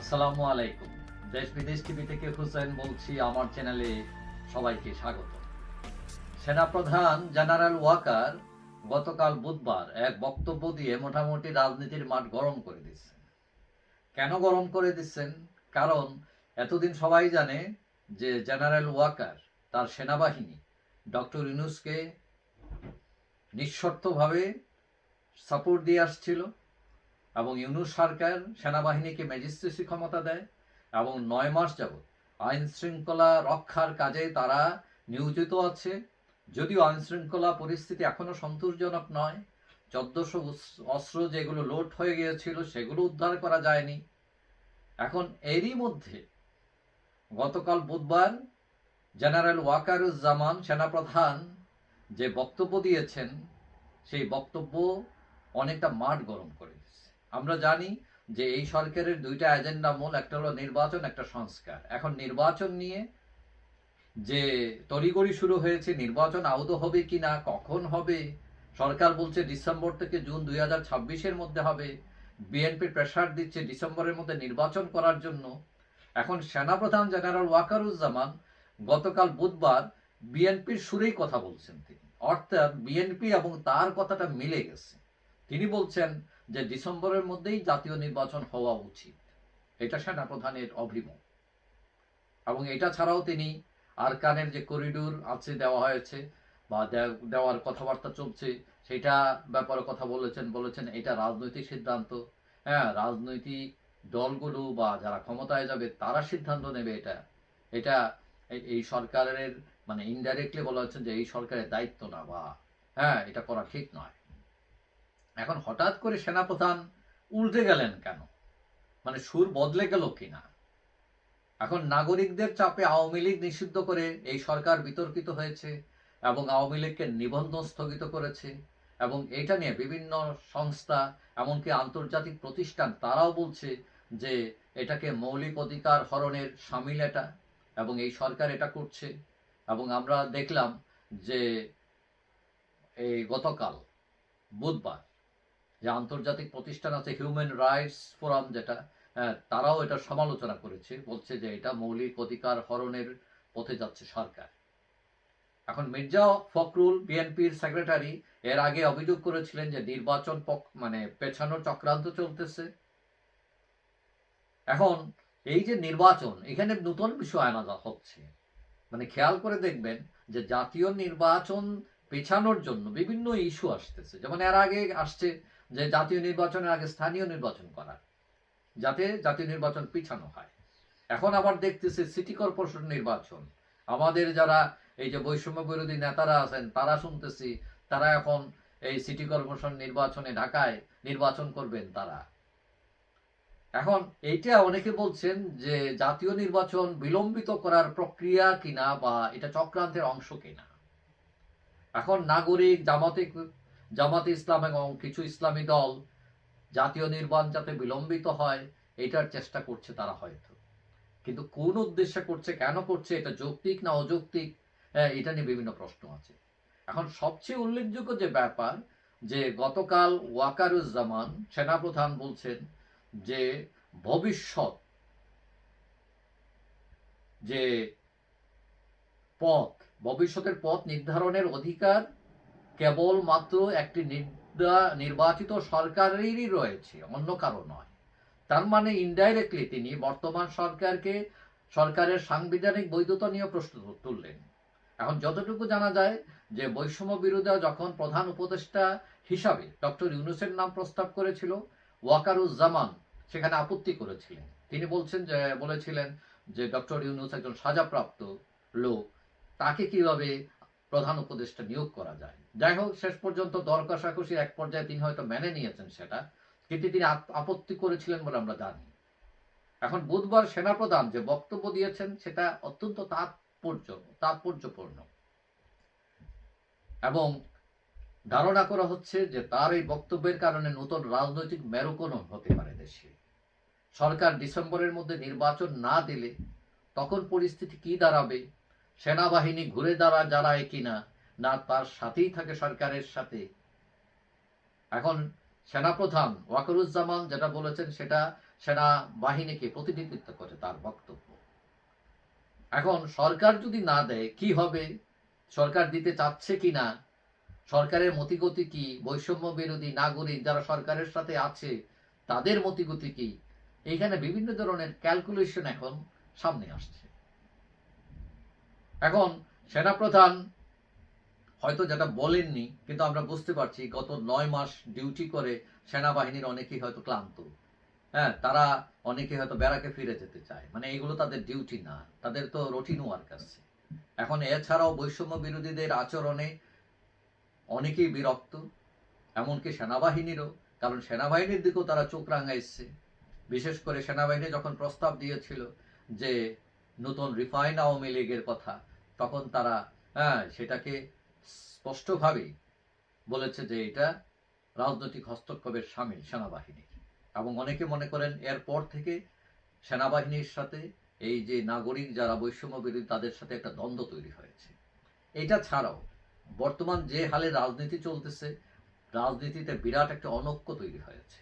আসসালামু আলাইকুম। দেশ বিদেশ টিভি থেকে হুসেন বলছি, আমার চ্যানেলে সবাইকে স্বাগত। সেনাপ্রধান জেনারেল ওয়াকার গতকাল বুধবার এক বক্তব্য দিয়ে মোটামুটি রাজনীতির মাঠ গরম করে দিচ্ছেন কেন গরম করে দিচ্ছেন? কারণ এতদিন সবাই জানে যে জেনারেল ওয়াকার, তার সেনাবাহিনী, ডক্টর ইউনুসকে নিঃশর্তভাবে সাপোর্ট দিয়ে আসছিল। এবং ইউনুস সরকার সেনাবাহিনীকে ম্যাজিস্ট্রেসি ক্ষমতা দেয় এবং নয় মাস যাবৎ আইন শৃঙ্খলা রক্ষার কাজে তারা নিয়োজিত আছে। যদিও আইন শৃঙ্খলা পরিস্থিতি এখনও সন্তোষজনক নয়। চোদ্দশো অস্ত্র যেগুলো লোড হয়ে গিয়েছিল সেগুলো উদ্ধার করা যায়নি। এখন এরই মধ্যে গতকাল বুধবার জেনারেল ওয়াকারুজ্জামান সেনাপ্রধান যে বক্তব্য দিয়েছেন, সেই বক্তব্য অনেকটা মাঠ গরম করে দিচ্ছে আমরা জানি যে এই সরকারের দুইটা এজেন্ডা মূল, একটা হলো নির্বাচন, একটা সংস্কার। এখন নির্বাচন নিয়ে যে তড়িগড়ি শুরু হয়েছে, নির্বাচন আদৌ হবে কি না, কখন হবে, সরকার বলছে ডিসেম্বর থেকে জুন দুই হাজার ছাব্বিশের মধ্যে হবে, বিএনপি প্রেশার দিচ্ছে ডিসেম্বরের মধ্যে নির্বাচন করার জন্য। এখন সেনাপ্রধান জেনারেল ওয়াকারুজ্জামান গতকাল বুধবার বিএনপির সুরেই কথা বলছেন তিনি। অর্থাৎ বিএনপি এবং তার কথাটা মিলে গেছে। তিনি বলছেন যে ডিসেম্বরের মধ্যেই জাতীয় নির্বাচন হওয়া উচিত। এটা সেনাপ্রধানের অভিমত। এবং এটা ছাড়াও তিনি আরকানের যে করিডোর আছে দেওয়া হয়েছে বা দেওয়ার কথাবার্তা চলছে, সেটা ব্যাপারে কথা বলেছেন বলেছেন এটা রাজনৈতিক সিদ্ধান্ত। হ্যাঁ রাজনৈতিক দলগুলো বা যারা ক্ষমতায় যাবে, তারা সিদ্ধান্ত নেবে এটা। এটা এই- সরকারের মানে ইনডাইরেক্টলি বলা হচ্ছে যে এই সরকারের দায়িত্ব না বা হ্যাঁ এটা করা ঠিক নয়। এখন হঠাৎ করে সেনাপ্রধান উল্টে গেলেন কেন? মানে সুর বদলে গেল কিনা? এখন নাগরিকদের চাপে আওয়ামী লীগ নিষিদ্ধ করে এই সরকার বিতর্কিত হয়েছে এবং আওয়ামী লীগকে নিবন্ধন স্থগিত করেছে এবং এটা নিয়ে বিভিন্ন সংস্থা এমনকি আন্তর্জাতিক প্রতিষ্ঠান তারাও বলছে যে এটাকে মৌলিক অধিকার হরণের সামিল এটা এবং এই সরকার এটা করছে এবং আমরা দেখলাম যে এই গতকাল বুধবার যে আন্তর্জাতিক প্রতিষ্ঠান আছে হিউম্যান রাইটস ফোরাম যেটা হ্যাঁ, তারাও এটা সমালোচনা করেছে বলছে যে এটা মৌলিক অধিকার হরণের পথে যাচ্ছে সরকার। এখন মির্জা ফখরুল বিএনপির সেক্রেটারি এর আগে অভিযোগ করেছিলেন যে নির্বাচন মানে পেছানোর চক্রান্ত চলতেছে। এখন এই যে নির্বাচন এখানে নতুন বিষয় আনা হচ্ছে মানে খেয়াল করে দেখবেন যে জাতীয় নির্বাচন পেছানোর জন্য বিভিন্ন ইস্যু আসতেছে। যেমন এর আগে আসছে যে জাতীয় নির্বাচনের আগে স্থানীয় নির্বাচন করা যাতে জাতীয় নির্বাচন পিছানো হয়। এখন আবার দেখতেছে সিটি কর্পোরেশন নির্বাচন। আমাদের যারা এই যে বৈষম্য বিরোধী নেতারা আছেন, তারা শুনতেছি, তারা এখন এই সিটি কর্পোরেশন নির্বাচনে ঢাকায় নির্বাচন করবেন তারা। এখন এইটা অনেকে বলছেন যে জাতীয় নির্বাচন বিলম্বিত করার প্রক্রিয়া কিনা বা এটা চক্রান্তের অংশ কিনা। এখন নাগরিক, জামাতে জামাতে ইসলাম এবং কিছু ইসলামী দল জাতীয় নির্বাচন যাতে বিলম্বিত হয় এটার চেষ্টা করছে তারা হয়তো। কিন্তু কোন উদ্দেশ্যে করছে কেন করছে এটা যৌক্তিক না অযৌক্তিক হ্যাঁ, এটা নিয়ে বিভিন্ন প্রশ্ন আছে। এখন সবচেয়ে উল্লেখযোগ্য যে ব্যাপার যে গতকাল ওয়াকারুজ্জামান সেনাপ্রধান বলছেন যে ভবিষ্যৎ যে পথ ভবিষ্যতের পথ নির্ধারণের অধিকার কেবল মাত্র একটি নির্বাচিত সরকারেরই রয়েছে, অন্য কারও নয়। তার মানে ইনডাইরেক্টলি তিনি বর্তমান সরকারকে, সরকারের সাংবিধানিক বৈধতা নিয়ে প্রশ্ন তুললেন। এখন যতটুকু জানা যায় যে বৈষম্য বিরোধী যখন প্রধান উপদেষ্টা হিসাবে ডক্টর ইউনুসের নাম প্রস্তাব করেছিল, ওয়াকারুজ্জামান সেখানে আপত্তি করেছিলেন। তিনি বলছেন যে, বলেছিলেন যে ডক্টর ইউনুস একজন সাজাপ্রাপ্ত লোক, তাকে কীভাবে প্রধান উপদেষ্টা নিয়োগ করা যায়। যাই হোক, শেষ পর্যন্ত দর কষাকষি এক পর্যায়ে তিনি হয়তো মেনে নিয়েছেন সেটা, কিন্তু তিনি আপত্তি করেছিলেন বলে আমরা জানি। এখন বুধবার সেনাপ্রধান যে বক্তব্য দিয়েছেন, সেটা অত্যন্ত তাৎপর্য, তাৎপর্যপূর্ণ। এবং ধারণা করা হচ্ছে যে তার এই বক্তব্যের কারণে নতুন রাজনৈতিক মেরুকরণ হতে পারে দেশে। সরকার ডিসেম্বরের মধ্যে নির্বাচন না দিলে তখন পরিস্থিতি কি দাঁড়াবে সেনাবাহিনী ঘুরে দাঁড়া দাঁড়ায় কিনা, না তার সাথেই থাকে সরকারের সাথে। এখন সেনাপ্রধান ওয়াকারুজ্জামান যেটা বলেছেন, সেটা সেনাবাহিনীকে প্রতিনিধিত্ব করে তার বক্তব্য। এখন সরকার যদি না দেয়, কি হবে? সরকার দিতে চাচ্ছে কি না সরকারের মতিগতি কি? বৈষম্য বিরোধী নাগরিক যারা সরকারের সাথে আছে, তাদের মতিগতি কি? এইখানে বিভিন্ন ধরনের ক্যালকুলেশন এখন সামনে আসছে। এখন সেনাপ্রধান হয়তো যেটা বলেননি, কিন্তু আমরা বুঝতে পারছি গত নয় মাস ডিউটি করে সেনাবাহিনীর অনেকেই হয়তো ক্লান্ত। হ্যাঁ তারা অনেকে হয়তো বেড়াকে ফিরে যেতে চায়। মানে এগুলো তাদের ডিউটি না, তাদের তো রুটিন ওয়ার্ক আছে। এখন এছাড়াও বৈষম্য বিরোধীদের আচরণে অনেকেই বিরক্ত, এমনকি সেনাবাহিনীরও, কারণ সেনাবাহিনীর দিকেও তারা চোখ রাঙাইছে। বিশেষ করে সেনাবাহিনী যখন প্রস্তাব দিয়েছিল যে নতুন রিফাইন আওয়ামী লীগের কথা, তখন তারা হ্যাঁ সেটাকে স্পষ্টভাবেই বলেছে যে এটা রাজনৈতিক হস্তক্ষেপের সামিল সেনাবাহিনী। এবং অনেকে মনে করেন এরপর থেকে সেনাবাহিনীর সাথে এই যে নাগরিক যারা বৈষম্য বিরোধী, তাদের সাথে একটা দ্বন্দ্ব তৈরি হয়েছে। এটা ছাড়াও বর্তমান যে হালে রাজনীতি চলতেছে, রাজনীতিতে বিরাট একটা অনৈক্য তৈরি হয়েছে।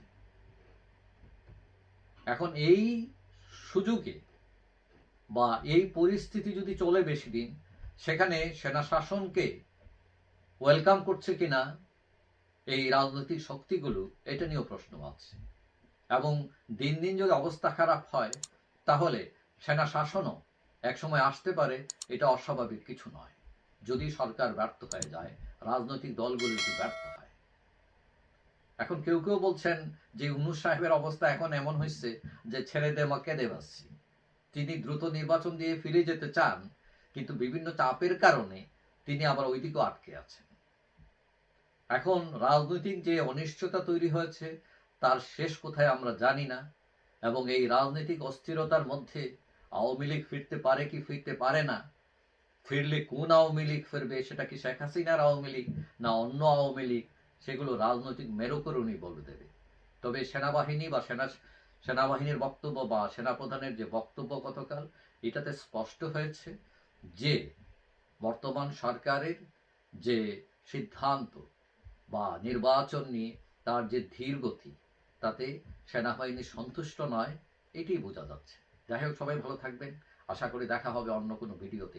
এখন এই সুযোগে বা এই পরিস্থিতি যদি চলে বেশি দিন, সেখানে সেনা শাসনকে ওয়েলকাম করছে কিনা এই রাজনৈতিক শক্তিগুলো, এটা নিয়েও প্রশ্ন আছে। এবং দিন দিন যদি অবস্থা খারাপ হয়, তাহলে সেনা শাসনও একসময় আসতে পারে, এটা অস্বাভাবিক কিছু নয়। যদি সরকার ব্যর্থ হয়ে যায়, রাজনৈতিক দলগুলো যদি ব্যর্থ হয়। এখন কেউ কেউ বলছেন যে উনুস সাহেবের অবস্থা এখন এমন হয়েছে যে ছেড়ে দে মা কেঁদে বাসছি তিনি দ্রুত নির্বাচন দিয়ে ফিরে যেতে চান, কিন্তু বিভিন্ন চাপের কারণে তিনি আবার ওইদিকেও আটকে আছেন। এখন রাজনৈতিক যে অনিশ্চয়তা তৈরি হয়েছে, তার শেষ কোথায় আমরা জানি না, এবং এই রাজনৈতিক অস্থিরতার মধ্যে আওয়ামী লীগ ফিরতে পারে কি ফিরতে পারে না, ফিরলে কোন আওয়ামী লীগ ফিরবে সেটা কি শেখ হাসিনার আওয়ামী লীগ না অন্য আওয়ামী লীগ, সেগুলো রাজনৈতিক মেরুকরণই বলে দেবে। তবে সেনাবাহিনী বা সেনা সেনাবাহিনীর বক্তব্য বা সেনাপ্রধানের যে বক্তব্য গতকাল, এটাতে স্পষ্ট হয়েছে যে বর্তমান সরকারের যে সিদ্ধান্ত বা নির্বাচন নিয়ে তার যে ধীর গতি, তাতে সেনাবাহিনী সন্তুষ্ট নয় এটি বোঝা যাচ্ছে। যাই হোক, সবাই ভালো থাকবেন। আশা করি দেখা হবে অন্য কোনো ভিডিওতে।